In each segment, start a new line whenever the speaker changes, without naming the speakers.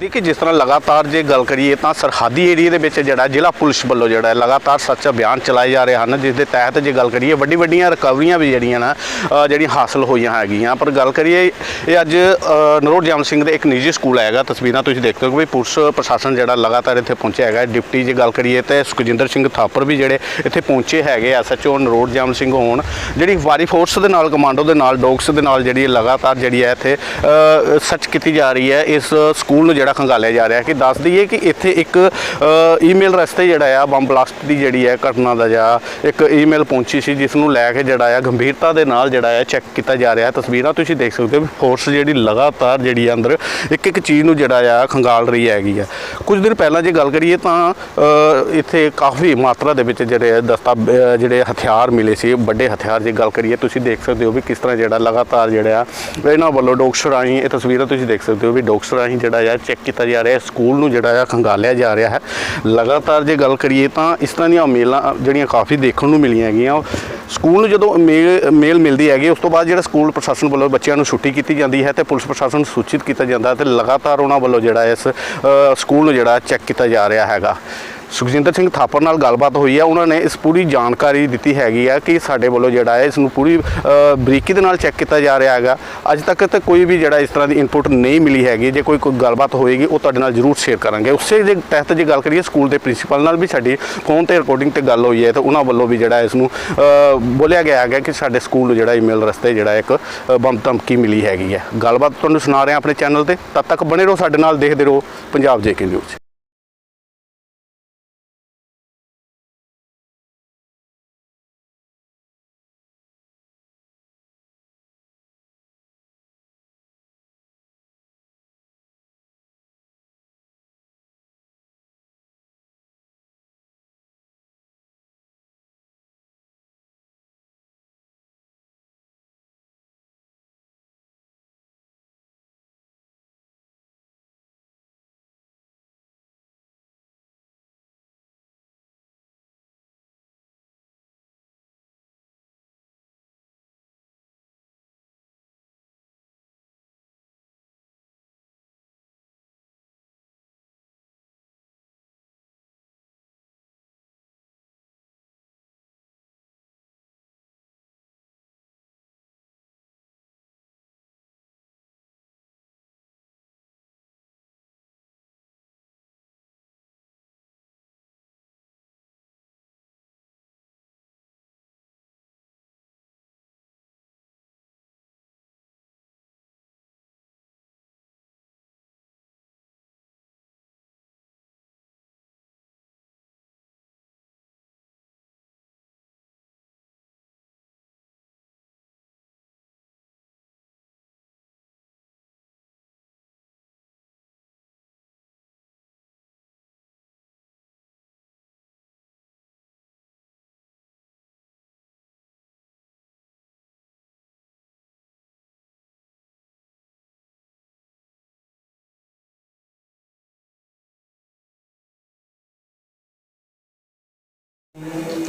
ਦੇਖੀ ਜਿਸ ਤਰ੍ਹਾਂ ਲਗਾਤਾਰ ਜੇ ਗੱਲ ਕਰੀਏ ਤਾਂ ਸਰਹੱਦੀ ਏਰੀਆ ਦੇ ਵਿੱਚ ਜਿਹੜਾ ਜ਼ਿਲ੍ਹਾ ਪੁਲਿਸ ਵੱਲੋਂ ਜਿਹੜਾ ਲਗਾਤਾਰ ਸੱਚ ਅਭਿਆਨ ਚਲਾਏ ਜਾ ਰਹੇ ਹਨ ਜਿਸ ਦੇ ਤਹਿਤ ਜੇ ਗੱਲ ਕਰੀਏ ਵੱਡੀ ਵੱਡੀਆਂ ਰਿਕਵਰੀਆਂ ਵੀ ਜਿਹੜੀਆਂ ਨਾ ਜਿਹੜੀਆਂ ਹਾਸਲ ਹੋਈਆਂ ਹੈਗੀਆਂ। ਪਰ ਗੱਲ ਕਰੀਏ ਇਹ ਅੱਜ ਅ, ਨਰੋਟ ਜਾਮ ਸਿੰਘ ਦੇ ਇੱਕ ਨਿੱਜੀ ਸਕੂਲ ਹੈਗਾ। ਤਸਵੀਰਾਂ ਤੁਸੀਂ ਦੇਖਦੇ ਹੋ ਕਿ ਵੀ ਪੁਲਿਸ ਪ੍ਰਸ਼ਾਸਨ ਜਿਹੜਾ ਲਗਾਤਾਰ ਇੱਥੇ ਪਹੁੰਚਿਆ ਹੈਗਾ। ਡਿਪਟੀ ਜੇ ਗੱਲ ਕਰੀਏ ਤੇ ਸੁਖਜਿੰਦਰ ਸਿੰਘ ਥਾਪਰ ਵੀ ਜਿਹੜੇ ਇੱਥੇ ਪਹੁੰਚੇ ਹੈਗੇ ਐਸਐਚਓ ਨਰੋਟ ਜਾਮ ਸਿੰਘ ਹੋਣ ਜਿਹੜੀ ਵਾਰੀ ਫੋਰਸ ਦੇ ਨਾਲ ਕਮਾਂਡੋ ਦੇ ਨਾਲ ਡੌਗਸ ਦੇ ਨਾਲ ਜਿਹੜੀ ਇਹ ਲਗਾਤਾਰ ਜਿਹੜੀ ਹੈ ਇੱਥੇ ਸਰਚ ਕੀਤੀ ਜਾ ਰਹੀ ਹੈ। ਇਸ ਸਕੂਲ ਨੂੰ ਜਿਹੜਾ ਖੰਗਾਲਿਆ ਜਾ ਰਿਹਾ ਕਿ ਦੱਸ ਦਈਏ ਕਿ ਇੱਥੇ ਇੱਕ ਈਮੇਲ ਰਸਤੇ ਜਿਹੜਾ ਆ ਬੰਬ ਬਲਾਸਟ ਦੀ ਜਿਹੜੀ ਹੈ ਘਟਨਾ ਦਾ ਜਾਂ ਇੱਕ ਈਮੇਲ ਪਹੁੰਚੀ ਸੀ ਜਿਸ ਨੂੰ ਲੈ ਕੇ ਜਿਹੜਾ ਆ ਗੰਭੀਰਤਾ ਦੇ ਨਾਲ ਜਿਹੜਾ ਆ ਚੈੱਕ ਕੀਤਾ ਜਾ ਰਿਹਾ। ਤਸਵੀਰਾਂ ਤੁਸੀਂ ਦੇਖ ਸਕਦੇ ਹੋ ਫੋਰਸ ਜਿਹੜੀ ਲਗਾਤਾਰ ਜਿਹੜੀ ਆ ਅੰਦਰ ਇੱਕ ਇੱਕ ਚੀਜ਼ ਨੂੰ ਜਿਹੜਾ ਆ ਖੰਗਾਲ ਰਹੀ ਹੈਗੀ ਆ। ਕੁਝ ਦਿਨ ਪਹਿਲਾਂ ਜੇ ਗੱਲ ਕਰੀਏ ਤਾਂ ਇੱਥੇ ਕਾਫੀ ਮਾਤਰਾ ਦੇ ਵਿੱਚ ਜਿਹੜੇ ਦਸਤਾ ਅ, ਜਿਹੜੇ ਹਥਿਆਰ ਮਿਲੇ ਸੀ ਵੱਡੇ ਹਥਿਆਰ ਜੇ ਗੱਲ ਕਰੀਏ ਤੁਸੀਂ ਦੇਖ ਸਕਦੇ ਹੋ ਵੀ ਕਿਸ ਤਰ੍ਹਾਂ ਜਿਹੜਾ ਲਗਾਤਾਰ ਜਿਹੜਾ ਆ ਇਹਨਾਂ ਵੱਲੋਂ ਡੋਕਸ ਰਾਹੀਂ ਇਹ ਤਸਵੀਰਾਂ ਤੁਸੀਂ ਦੇਖ ਸਕਦੇ ਹੋ ਵੀ ਡੋਕਸ ਰਾਹੀਂ ਜਿਹੜਾ ਆ ਚੈੱਕ ਕੀਤਾ ਜਾ ਰਿਹਾ ਹੈ ਸਕੂਲ ਨੂੰ ਜਿਹੜਾ ਆ ਖੰਗਾਲਿਆ ਜਾ ਰਿਹਾ ਹੈ। ਲਗਾਤਾਰ ਜੇ ਗੱਲ ਕਰੀਏ ਤਾਂ ਇਸ ਤਰ੍ਹਾਂ ਦੀਆਂ ਮੇਲਾਂ ਜਿਹੜੀਆਂ ਕਾਫੀ ਦੇਖਣ ਨੂੰ ਮਿਲੀਆਂ ਹੈਗੀਆਂ ਸਕੂਲ ਨੂੰ ਜਦੋਂ ਮੇਲ ਮੇਲ ਮਿਲਦੀ ਹੈਗੀ, ਉਸ ਤੋਂ ਬਾਅਦ ਜਿਹੜਾ ਸਕੂਲ ਪ੍ਰਸ਼ਾਸਨ ਵੱਲੋਂ ਬੱਚਿਆਂ ਨੂੰ ਛੁੱਟੀ ਕੀਤੀ ਜਾਂਦੀ ਹੈ ਤੇ ਪੁਲਿਸ ਪ੍ਰਸ਼ਾਸਨ ਨੂੰ ਸੂਚਿਤ ਕੀਤਾ ਜਾਂਦਾ ਹੈ ਤੇ ਲਗਾਤਾਰ ਉਹਨਾਂ ਵੱਲੋਂ ਜਿਹੜਾ ਇਸ ਸਕੂਲ ਨੂੰ ਜਿਹੜਾ ਚੈੱਕ ਕੀਤਾ ਜਾ ਰਿਹਾ ਹੈਗਾ। ਸੁਖਜਿੰਦਰ ਸਿੰਘ ਥਾਪਰ ਨਾਲ ਗੱਲਬਾਤ ਹੋਈ ਹੈ ਉਹਨਾਂ ਨੇ ਇਸ ਪੂਰੀ ਜਾਣਕਾਰੀ ਦਿੱਤੀ ਹੈਗੀ ਆ ਕਿ ਸਾਡੇ ਵੱਲੋਂ ਜਿਹੜਾ ਹੈ ਇਸ ਨੂੰ ਪੂਰੀ ਬਰੀਕੀ ਦੇ ਨਾਲ ਚੈੱਕ ਕੀਤਾ ਜਾ ਰਿਹਾ ਹੈਗਾ। ਅੱਜ ਤੱਕ ਤਾਂ ਕੋਈ ਵੀ ਜਿਹੜਾ ਇਸ ਤਰ੍ਹਾਂ ਦੀ ਇਨਪੁਟ ਨਹੀਂ ਮਿਲੀ ਹੈਗੀ। ਜੇ ਕੋਈ ਕੋਈ ਗੱਲਬਾਤ ਹੋਏਗੀ, ਉਹ ਤੁਹਾਡੇ ਨਾਲ ਜ਼ਰੂਰ ਸ਼ੇਅਰ ਕਰਾਂਗੇ। ਉਸੇ ਦੇ ਤਹਿਤ ਜੇ ਗੱਲ ਕਰੀਏ, ਸਕੂਲ ਦੇ ਪ੍ਰਿੰਸੀਪਲ ਨਾਲ ਵੀ ਸਾਡੀ ਫੋਨ ਤੇ ਰਿਕਾਰਡਿੰਗ ਤੇ ਗੱਲ ਹੋਈ ਹੈ ਤਾਂ ਉਹਨਾਂ ਵੱਲੋਂ ਵੀ ਜਿਹੜਾ ਇਸ ਨੂੰ ਬੋਲਿਆ ਗਿਆ ਹੈਗਾ ਕਿ ਸਾਡੇ ਸਕੂਲ ਨੂੰ ਜਿਹੜਾ ਈਮੇਲ ਰਸਤੇ ਜਿਹੜਾ ਇੱਕ ਬੰਬ ਧਮਕੀ ਮਿਲੀ ਹੈਗੀ ਹੈ। ਗੱਲਬਾਤ ਤੁਹਾਨੂੰ ਸੁਣਾ ਰਿਹਾ ਆਪਣੇ ਚੈਨਲ ਤੇ। ਤਦ ਤੱਕ ਬਣੇ ਰਹੋ ਸਾਡੇ ਨਾਲ, ਦੇਖਦੇ ਰਹੋ ਪੰਜਾਬ ਜੇਕੇ ਨਿਊਜ਼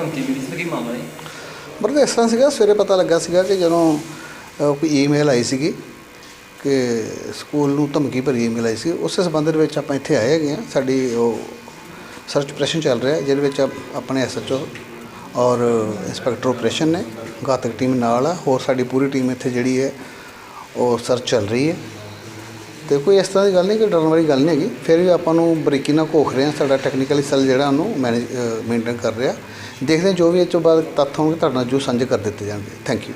ਧਮਕੀ ਮਿਲੀ ਸੀ ਕੀ ਮਾਮਲਾ ਹੈ
ਬਰਦ ਇਸ ਤਰ੍ਹਾਂ ਸੀਗਾ ਸਵੇਰੇ ਪਤਾ ਲੱਗਾ ਸੀਗਾ ਕਿ ਜਦੋਂ ਅ, ਕੋਈ ਈਮੇਲ ਆਈ ਸੀਗੀ ਕਿ ਸਕੂਲ ਨੂੰ ਧਮਕੀ ਭਰੀ ਈਮੇਲ ਆਈ ਸੀ ਉਸੇ ਸੰਬੰਧ ਦੇ ਵਿੱਚ ਆਪਾਂ ਇੱਥੇ ਆਏ ਹੈਗੇ ਹਾਂ। ਸਾਡੀ ਉਹ ਸਰਚ ਆਪਰੇਸ਼ਨ ਚੱਲ ਰਿਹਾ ਜਿਹਦੇ ਵਿੱਚ ਆਪ- ਆਪਣੇ ਐਸਐਚਓ ਔਰ ਇੰਸਪੈਕਟਰ ਆਪਰੇਸ਼ਨ ਨੇ ਘਾਤਕ ਟੀਮ ਨਾਲ ਆ ਹੋਰ ਸਾਡੀ ਪੂਰੀ ਟੀਮ ਇੱਥੇ ਜਿਹੜੀ ਹੈ ਉਹ ਸਰਚ ਚੱਲ ਰਹੀ ਹੈ। ਤੇ ਕੋਈ ਇਸ ਤਰ੍ਹਾਂ ਦੀ ਗੱਲ ਨਹੀਂ ਕਿ ਡਰਨ ਵਾਲੀ ਗੱਲ ਨਹੀਂ ਹੈਗੀ ਫਿਰ ਵੀ ਆਪਾਂ ਨੂੰ ਬਰੀਕੀ ਨਾਲ ਘੋਖ ਰਹੇ ਹਾਂ ਸਾਡਾ ਟੈਕਨੀਕਲੀ ਸੈੱਲ ਜਿਹੜਾ ਉਹਨੂੰ ਮੈਨੇਜ ਮੇਨਟੇਨ ਕਰ ਰਿਹਾ। ਦੇਖਦੇ ਹਾਂ ਜੋ ਵੀ ਇਹ ਤੋਂ ਬਾਅਦ ਤੱਥ ਹੋਣਗੇ, ਤੁਹਾਡੇ ਨਾਲ ਜੋ ਸਾਂਝੇ ਕਰ ਦਿੱਤੇ ਜਾਣਗੇ। Thank you